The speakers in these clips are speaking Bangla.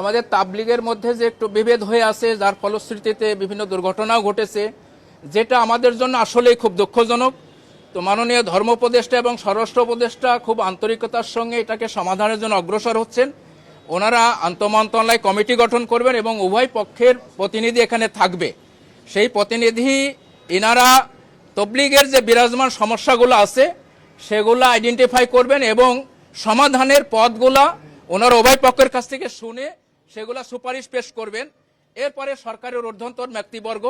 আমাদের তাবলিগের মধ্যে যে একটু বিভেদ হয়ে আছে, যার ফলশ্রুতিতে বিভিন্ন দুর্ঘটনাও ঘটেছে, যেটা আমাদের জন্য আসলেই খুব দুঃখজনক। তো মাননীয় ধর্ম উপদেষ্টা এবং স্বরাষ্ট্র উপদেষ্টা খুব আন্তরিকতার সঙ্গে এটাকে সমাধানের জন্য অগ্রসর হচ্ছেন। ওনারা আন্তমন্ত্রণালয় কমিটি গঠন করবেন এবং উভয় পক্ষের প্রতিনিধি এখানে থাকবে। সেই প্রতিনিধি এনারা তবলিগের যে বিরাজমান সমস্যাগুলো আছে, সেগুলো আইডেন্টিফাই করবেন এবং সমাধানের পথগুলা ওনার উভয় পক্ষের কাছ থেকে শুনে সেগুলা সুপারিশ পেশ করবেন। এরপরে সরকারের ঊর্ধ্বতন ব্যক্তিবর্গ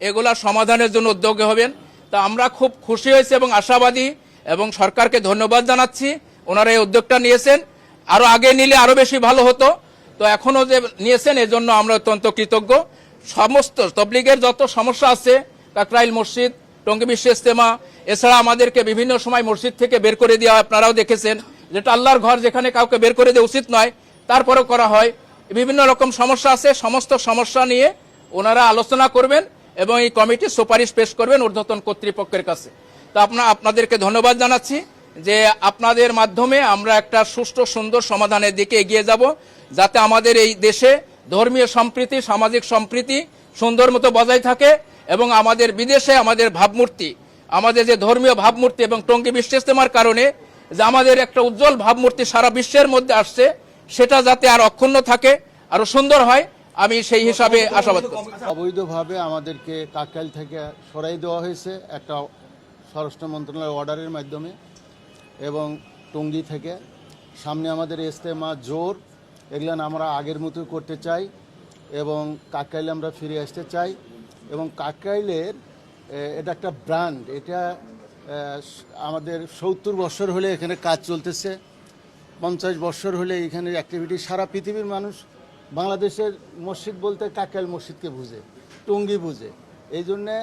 এগুলা সমাধানের জন্য উদ্যোগী হবেন। তা আমরা খুব খুশি হয়েছি এবং আশাবাদী এবং সরকারকে ধন্যবাদ জানাচ্ছি। ওনারা এই উদ্যোগটা নিয়েছেন। আরও আগে নিলে আরও বেশি ভালো হতো। তো এখনও যে নিয়েছেন, এজন্য আমরা অত্যন্ত কৃতজ্ঞ। সমস্ত তবলিগের যত সমস্যা আছে, কাকরাইল মসজিদ, টঙ্গী বিশ্ব ইস্তেমা এছাড়া আমাদেরকে বিভিন্ন সময় মসজিদ থেকে বের করে দেওয়া আপনারাও দেখেছেন। যেটা আল্লাহর ঘর, যেখানে কাউকে বের করে দেওয়া উচিত নয়, তারপরেও করা হয়। বিভিন্ন রকম সমস্যা আছে, সমস্ত সমস্যা নিয়ে ওনারা আলোচনা করবেন এবং এই কমিটি সুপারিশ পেশ করবেন ঊর্ধ্বতন কর্তৃপক্ষের কাছে। তো আপনার আপনাদেরকে ধন্যবাদ জানাচ্ছি যে আপনাদের মাধ্যমে আমরা একটা সুষ্ঠু, সুন্দর সমাধানের দিকে এগিয়ে যাব, যাতে আমাদের এই দেশে ধর্মীয় সম্প্রীতি, সামাজিক সম্প্রীতি সুন্দর মতো বজায় থাকে এবং আমাদের বিদেশে আমাদের ভাবমূর্তি, আমাদের যে ধর্মীয় ভাবমূর্তি এবং টঙ্গী বিশ্ব ইস্তেমার কারণে যে আমাদের একটা উজ্জ্বল ভাবমূর্তি সারা বিশ্বের মধ্যে আসছে সেটা যাতে আর অক্ষুণ্ণ থাকে আরও সুন্দর হয় আমি সেই হিসাবে আশাবাদ করছি। অবৈধভাবে আমাদেরকে কাকরাইল থেকে সরাই দেওয়া হয়েছে একটা স্বরাষ্ট্র মন্ত্রণালয়ের অর্ডারের মাধ্যমে এবং টঙ্গী থেকে। সামনে আমাদের ইস্তেমা জোর এগুলো আমরা আগের মতো করতে চাই এবং কাকরাইলে আমরা ফিরে আসতে চাই এবং কাকরাইলের এ, এটা একটা ব্র্যান্ড এটা আমাদের সত্তর বছর হলে এখানে কাজ চলতেছে। পঞ্চাশ বছর হলে এখানে অ্যাক্টিভিটি সারা পৃথিবীর মানুষ বাংলাদেশের মসজিদ বলতে কাকাল মসজিদকে বুঝে, টঙ্গি বুঝে। এই জন্যে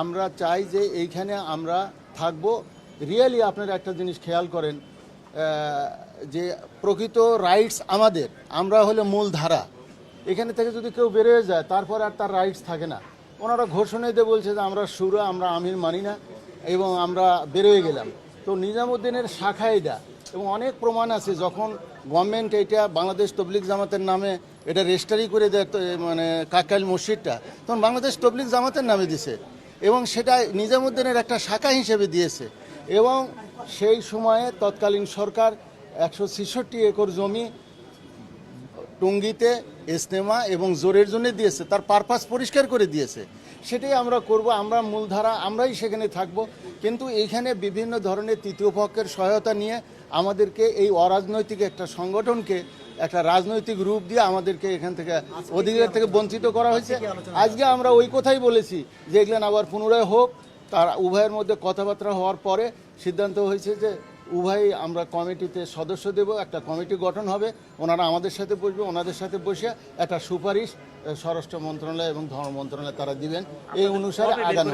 আমরা চাই যে এইখানে আমরা থাকব। রিয়েলি আপনারা একটা জিনিস খেয়াল করেন যে প্রকৃত রাইটস আমাদের, আমরা হলে মূল ধারা। এখানে থেকে যদি কেউ বেরোয় যায়, তারপর আর তার রাইটস থাকে না। ওনারা ঘোষণা দিয়ে বলছে যে আমরা সুরা, আমরা আমির মানি না, এবং আমরা বেরোয় গেলাম। তো নিজামুদ্দিনের শাখা এটা। এবং অনেক প্রমাণ আছে যখন গভর্নমেন্ট এটা বাংলাদেশ তবলিক জামাতের নামে এটা রেজিস্টারি করে দেয় মানে কাকাইল মসজিদটা, তখন বাংলাদেশ তবলিক জামাতের নামে দিছে এবং সেটা নিজামুদ্দিনের একটা শাখা হিসেবে দিয়েছে এবং সেই সময়ে তৎকালীন সরকার একশো ছেষট্টি একর জমি টুঙ্গিতে ইস্তেমা এবং জোরের জন্য দিয়েছে, তার পারপাস পরিষ্কার করে দিয়েছে। সেটাই আমরা করব, আমরা মূলধারা, আমরাই সেখানে থাকব। কিন্তু এইখানে বিভিন্ন ধরনের তৃতীয় পক্ষের সহায়তা নিয়ে আমাদেরকে এই অরাজনৈতিক একটা সংগঠনকে একটা রাজনৈতিক রূপ দিয়ে আমাদেরকে এখান থেকে, অধিকার থেকে বঞ্চিত করা হয়েছে। আজকে আমরা ওই কথাই বলেছি যে এগুলো আবার পুনরায় হোক। তার উভয়ের মধ্যে কথাবার্তা হওয়ার পরে সিদ্ধান্ত হয়েছে যে উভয়ই আমরা কমিটিতে সদস্য দেব একটা কমিটি গঠন হবে ওনারা আমাদের সাথে বসবে ওনাদের সাথে বসে একটা সুপারিশ স্বরাষ্ট্র মন্ত্রণালয় এবং ধর্ম মন্ত্রণালয় তারা দিবেন। এই অনুসারে আগানো